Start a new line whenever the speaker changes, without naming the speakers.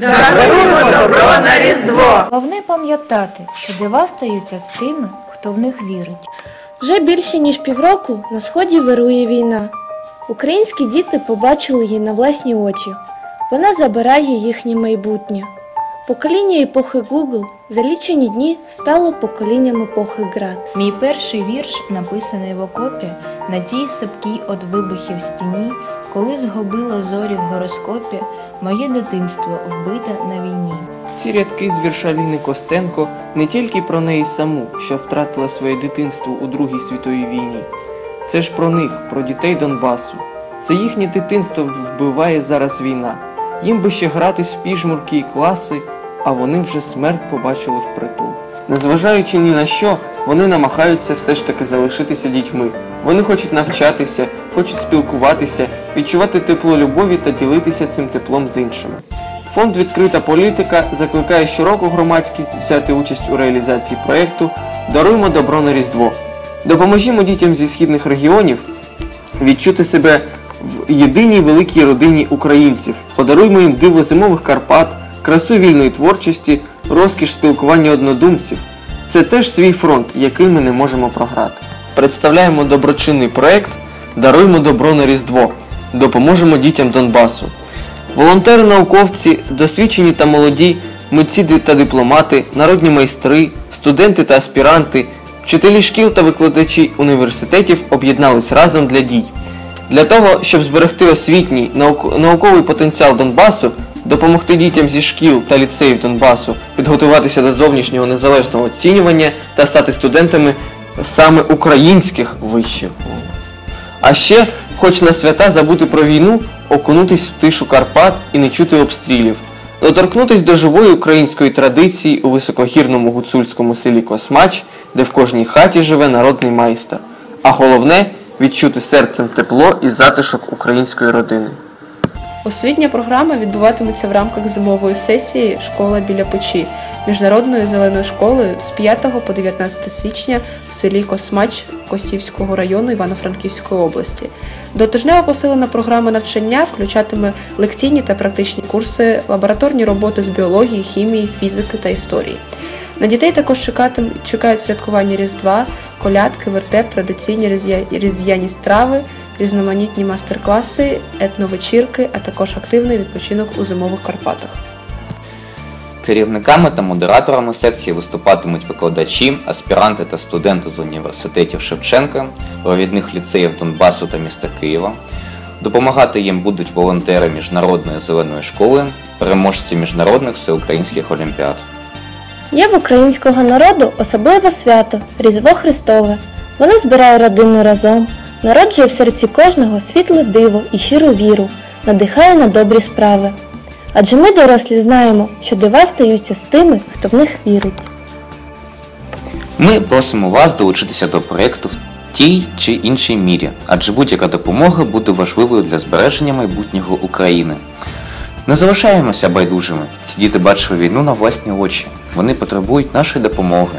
Даруємо добро на Різдво!
Головне пам'ятати, що дива стаються з тими, хто в них вірить.
Вже більше ніж півроку на сході вирує війна. Українські діти побачили її на власні очі. Вона забирає їхнє майбутнє. Покоління епохи Google за лічені дні стало поколінням епохи Град.
Мій перший вірш написаний в окопі на тій сапкій од вибухів стіні, коли згубило зорі в гороскопі, моє дитинство вбите на війні.
Ці рядки з вірша Ліни Костенко не тільки про неї саму, що втратила своє дитинство у Другій світовій війні. Це ж про них, про дітей Донбасу. Це їхнє дитинство вбиває зараз війна. Їм би ще гратись в піжмурки і класи, а вони вже смерть побачили впритул. Незважаючи ні на що, вони намагаються все ж таки залишитися дітьми. Вони хочуть навчатися, хочуть спілкуватися, відчувати тепло любові та ділитися цим теплом з іншими. Фонд Відкрита політика закликає щороку громадськість взяти участь у реалізації проєкту Даруємо добро на Різдво. Допоможімо дітям зі східних регіонів відчути себе в єдиній великій родині українців. Подаруймо їм диво зимових Карпат, красу вільної творчості, розкіш спілкування однодумців. Це теж свій фронт, який ми не можемо програти. Представляємо доброчинний проєкт Даруймо добро на Різдво. Допоможемо дітям Донбасу. Волонтери, науковці, досвідчені та молоді, митці та дипломати, народні майстри, студенти та аспіранти, вчителі шкіл та викладачі університетів об'єднались разом для дій. Для того, щоб зберегти освітній науковий потенціал Донбасу, допомогти дітям зі шкіл та ліцеїв Донбасу підготуватися до зовнішнього незалежного оцінювання та стати студентами саме українських вишів. А ще, хоч на свята забути про війну, окунутись в тишу Карпат і не чути обстрілів, доторкнутись до живої української традиції у високогірному гуцульському селі Космач, де в кожній хаті живе народний майстер. А головне відчути серцем тепло і затишок української родини.
Освітня програма відбуватиметься в рамках зимової сесії Школа біля печі міжнародної зеленої школи з 5 по 19 січня в селі Космач Косівського району Івано-Франківської області. Дотижнева посилена програма навчання включатиме лекційні та практичні курси, лабораторні роботи з біології, хімії, фізики та історії. На дітей також чекають святкування Різдва, колядки, вертеп, традиційні різдвяні страви, різноманітні мастер-класи, етновечірки, а також активний відпочинок у зимових Карпатах.
Керівниками та модераторами секції виступатимуть викладачі, аспіранти та студенти з університетів Шевченка, провідних ліцеїв Донбасу та міста Києва. Допомагати їм будуть волонтери Міжнародної зеленої школи, переможці міжнародних всеукраїнських олімпіад.
Є в українського народу особливе свято Різдво Христове. Воно збирає родину разом, народжує в серці кожного світле диво і щиру віру, надихає на добрі справи. Адже ми, дорослі, знаємо, що дива стаються з тими, хто в них вірить.
Ми просимо вас долучитися до проєкту в тій чи іншій мірі, адже будь-яка допомога буде важливою для збереження майбутнього України. Не залишаємося байдужими. Ці діти бачили війну на власні очі. Вони потребують нашої допомоги.